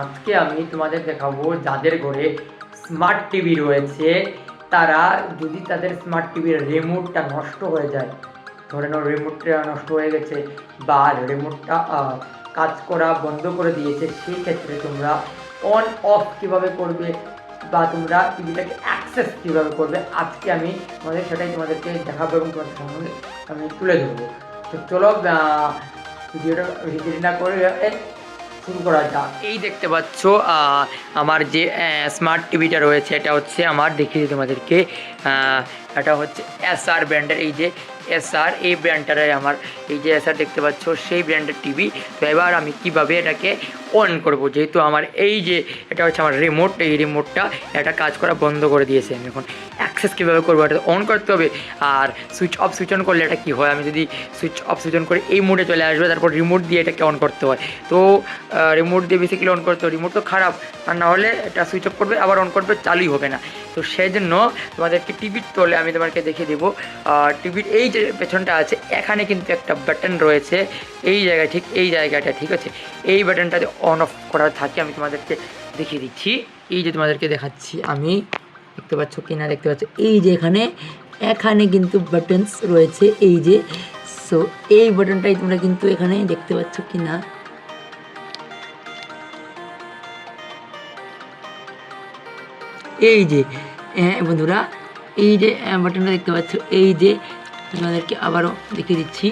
আজকে আমি তোমাদের দেখাবো যাদের ঘরে স্মার্ট টিভি রয়েছে, তারা যদি তাদের স্মার্ট টিভির রিমোটটা নষ্ট হয়ে যায়, ধরে নাও রিমোটটা নষ্ট হয়ে গেছে বা রিমোটটা কাজ করা বন্ধ করে দিয়েছে সেই ক্ষেত্রে তোমরা অন অফ কীভাবে করবে বা তোমরা টিভিটাকে অ্যাক্সেস কীভাবে করবে, আজকে আমি তোমাদের সেটাই তোমাদেরকে দেখাবো এবং তোমাদের সামনে আমি তুলে ধরবো। তো চলো ভিডিওটা ভিডিও না করে শুরু করা যাক। এই দেখতে পাচ্ছ আমার যে স্মার্ট টিভিটা রয়েছে, এটা হচ্ছে আমার দেখিয়ে তোমাদেরকে। এটা হচ্ছে এসআর ব্র্যান্ডের এই যে এসআর এই ব্র্যান্ডটারে আমার এই যে এসআর দেখতে পাচ্ছ, সেই ব্র্যান্ডের টিভি তো এবার আমি কীভাবে এটাকে অন করব? যেহেতু আমার এই যে এটা হচ্ছে আমার রিমোট এই রিমোটটা এটা কাজ করা বন্ধ করে দিয়েছে। আমি এখন অ্যাক্সেস কীভাবে করব এটা অন করতে হবে। আর সুইচ অফ সুইচ অন করলে এটা কী হয়? আমি যদি সুইচ অফ সুইচ অন করে এই মোডে চলে আসবে, তারপর রিমোট দিয়ে এটাকে অন করতে হয়। তো রিমোট দিয়ে বেসিক্যালি অন করতে হয় রিমোট তো খারাপ, আর না হলে এটা সুইচ অফ করবে, আবার অন করবে, চালুই হবে না। তো সেই জন্য তোমাদেরকে টিভির তোলে আমি তোমাকে দেখিয়ে দেবো। টিভির এই যে পেছনটা আছে, এখানে কিন্তু একটা বাটন রয়েছে। এই জায়গায় ঠিক এই জায়গাটা, ঠিক আছে? এই বাটনটাতে অন অফ করা থাকে, আমি তোমাদেরকে দেখিয়ে দিচ্ছি। এই যে তোমাদেরকে দেখাচ্ছি আমি, দেখতে পাচ্ছ কি না দেখতে পাচ্ছ? এই যে এখানে এখানে কিন্তু বাটনস রয়েছে, এই যে। সো এই বাটনটাই তোমরা কিন্তু এখানে দেখতে পাচ্ছ কি না এই যে হ্যাঁ বন্ধুরা এই যে বাটনটা দেখতে পাচ্ছ, এই যে, তোমাদেরকে আবারও দেখিয়ে দিচ্ছি।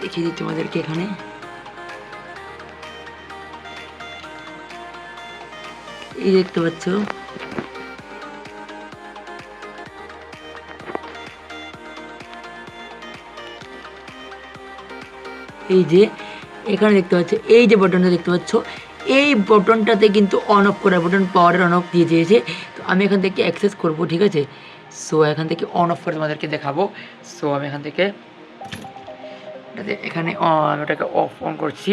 দেখিয়ে দিচ্ছি তোমাদেরকে এখানে। এই দেখতে পাচ্ছ। এই যে এখানে দেখতে পাচ্ছ, এই যে বাটনটা দেখতে পাচ্ছ, এই বাটনটাতে কিন্তু অন অফ করার বাটন পাওয়ারের অন অফ দিয়ে দিয়েছে। তো আমি এখান থেকে অ্যাক্সেস করব, ঠিক আছে? সো এখান থেকে অন অফ করে তোমাদেরকে দেখাবো। সো আমি এখান থেকে এখানে আমি ওটাকে অফ অন করছি,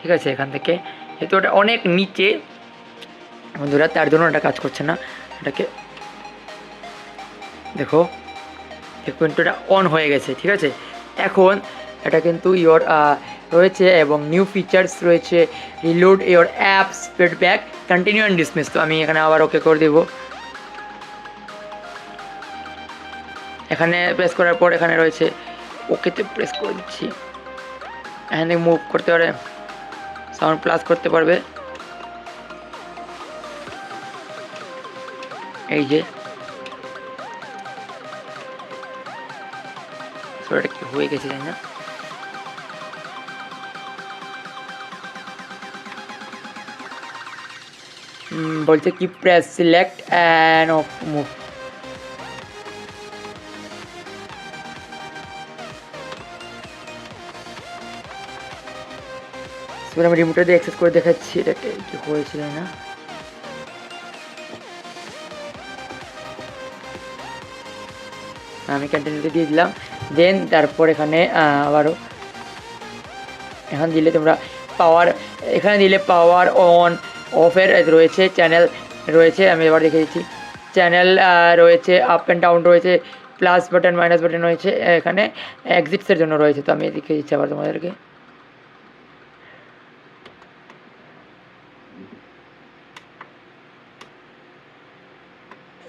ঠিক আছে? এখান থেকে, যেহেতু ওটা অনেক নিচে, বন্ধুরা, তার জন্য ওটা কাজ করছে না। এটাকে দেখো দেখো কিন্তু এটা অন হয়ে গেছে, ঠিক আছে? এখন, এটা কিন্তু ইয়োর রয়েছে এবং নিউ ফিচার্স রয়েছে। Reload your app sped back continue and dismiss তো আমি এখানে আবার ওকে করে দেবো। এখানে প্রেস করার পর এখানে রয়েছে। ওকেতে প্রেস করে দিচ্ছি। এখান মুভ করতে পারে। সাউন্ড প্লাস করতে পারবে। এই যে। কি হয়ে গেছে জানি না। বলছে কি press select and off move এবার আমি রিমোটটা দিয়ে অ্যাক্সেস করে দেখাচ্ছি এটাকে কি হয়েছিল না? আমি কন্টিনিউতে দিয়ে দিলাম। দেন তারপর এখানে আবারও এখানে দিলে তোমরা পাওয়ার এখানে দিলে পাওয়ার অন অফের রয়েছে, চ্যানেল রয়েছে, আমি এবার দেখে দিচ্ছি। চ্যানেল রয়েছে আপ অ্যান্ড ডাউন রয়েছে প্লাস বাটন মাইনাস বাটন রয়েছে, এখানে এক্সিটসের জন্য রয়েছে, তো আমি দেখিয়ে দিচ্ছি আবার তোমাদেরকে।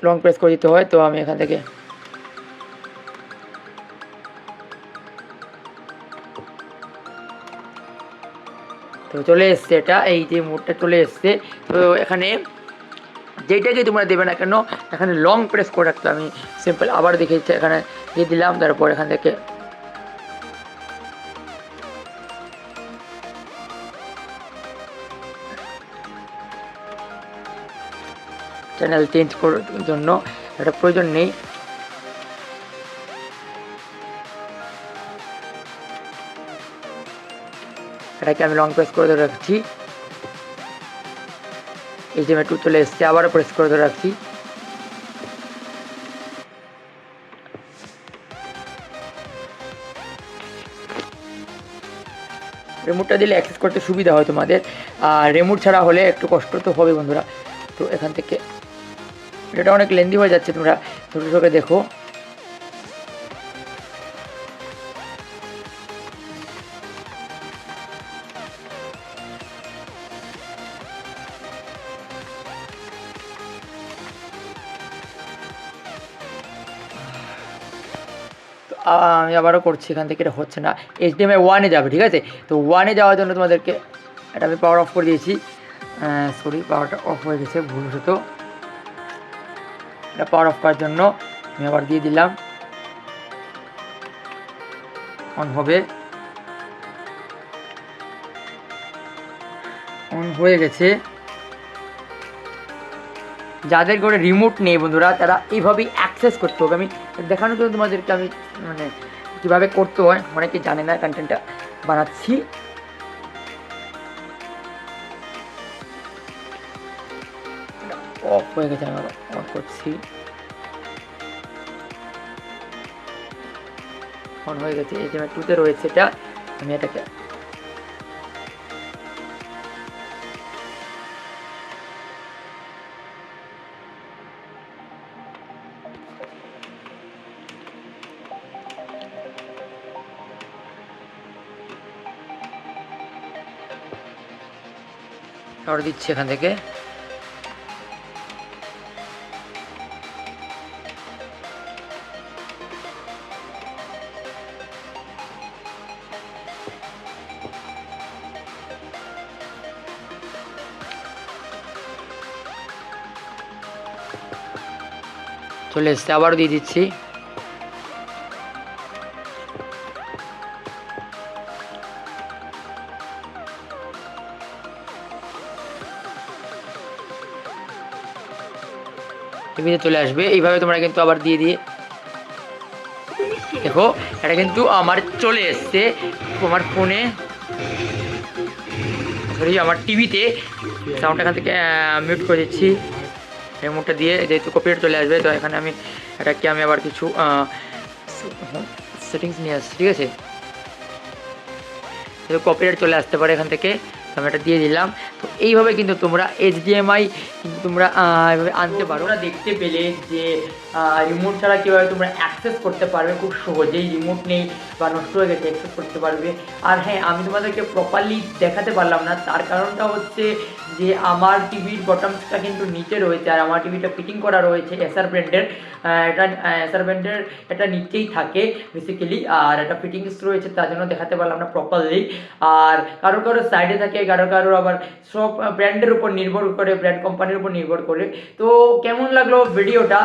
লং প্রেস করে দিতে হয়, তো আমি এখান থেকে তো চলে এসছে এটা, এই যে মোডটা চলে এসছে। তো এখানে যেটাকে তোমরা দেবে না কেন, এখানে লং প্রেস করে রাখতে আমি সিম্পল আবার দেখে দিচ্ছি এখানে দিয়ে দিলাম, তারপর এখান থেকে চ্যানেল চেঞ্জ করার জন্য, এটা প্রয়োজন নেই। এটাকে আমি লং প্রেস করে ধরে রাখছি। এই যে মেটু চলে এসছে, আবারও প্রেস করে ধরে রাখছি। রিমোটটা দিলে অ্যাক্সেস করতে সুবিধা হয় তোমাদের। আর রিমোট ছাড়া হলে একটু কষ্ট তো হবে বন্ধুরা। তো এখান থেকে এটা অনেক লেন্দি হয়ে যাচ্ছে তোমরা, ছোটো ছোটো দেখো। আমি আবারও করছি, এখান থেকে এটা হচ্ছে না। এইচডিএমআই ওয়ানে যাবে, ঠিক আছে? তো ওয়ানে যাওয়ার জন্য তোমাদেরকে এটা আমি পাওয়ার অফ করে দিয়েছি। সরি পাওয়ারটা অফ হয়ে গেছে ভুলবশত এটা পাওয়ার অফ করার জন্য আমি আবার দিয়ে দিলাম। অন হবে। অন হয়ে গেছে। যাদের করে রিমোট নেই বন্ধুরা, তারা এইভাবেই অ্যাক্সেস করতে হবে। আমি দেখানোর জন্য তোমাদেরকে আমি মানে কীভাবে করতে হয়, অনেকে জানে না কন্টেন্টটা বানাচ্ছি। অফ হয়ে গেছে, আমি অন করছি। অন হয়ে গেছে, এই যে টুতে রয়েছে এটা, আমি এটাকে অর্ডার দিচ্ছি এখান থেকে। চলে এসছে, আবারও দিয়ে দিচ্ছি। টিভিতে চলে আসবে, এইভাবে তোমরা কিন্তু আবার দিয়ে দিয়ে দেখো, এটা কিন্তু আমার চলে এসছে, তোমার ফোনে। আমার টিভিতে সাউন্ড এখান থেকে মিউট করে দিচ্ছি। রিমোটটা দিয়ে যেহেতু কপিরাইট চলে আসবে, তো এখানে আমি এটাকে আমি আবার কিছু সেটিংস নিয়ে আসছি, ঠিক আছে? যেহেতু কপিরাইট চলে আসতে পারে এখান থেকে, তো আমি এটা দিয়ে দিলাম। তো এইভাবে কিন্তু তোমরা এইচডিএমআই কিন্তু তোমরা এভাবে আনতে পারো। তোমরা দেখতে পেলে যে রিমোট ছাড়া কীভাবে তোমরা অ্যাক্সেস করতে পারবে, খুব সহজেই রিমোট নেই বা নষ্ট হয়ে গেছে অ্যাক্সেস করতে পারবে। আর হ্যাঁ আমি তোমাদেরকে প্রপারলি দেখাতে পারলাম না, তার কারণটা হচ্ছে যে আমার টিভির বটমসটা কিন্তু নিচে রয়েছে আর আমার টিভিটা ফিটিং করা রয়েছে এসআর ব্র্যান্ডের এটা এসআর ব্র্যান্ডের এটা নিচেই থাকে বেসিক্যালি আর এটা ফিটিংস রয়েছে তার জন্য দেখাতে পারলাম না প্রপারলি আর কারও কারও সাইডে থাকে কারও কারও আবার সব ব্র্যান্ডের উপর নির্ভর করে ব্র্যান্ড কোম্পানির উপর নির্ভর করে। তো কেমন লাগল ভিডিওটা?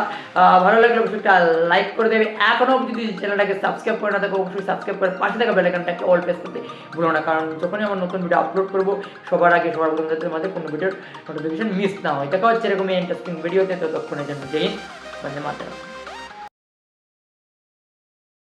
ভালো লাগলে অবশ্যই একটা লাইক করে দেবে। এখনও যদি চ্যানেলটাকে সাবস্ক্রাইব করে না থাকো, অবশ্যই সাবস্ক্রাইব করে পাশে থাকা বেলাইকানটাকে অল প্রেস করতে ভুলো না। কারণ যখনই আমার নতুন ভিডিও আপলোড করব, সবার আগে সবার বন্ধুদের মাঝে কোনো ভিডিওর নোটিফিকেশন মিস না হয়। দেখা হচ্ছে এরকমই ইন্টারেস্টিং ভিডিওতে ততক্ষণের জন্য। জয় হিন্দ। বন্দে মাতরম।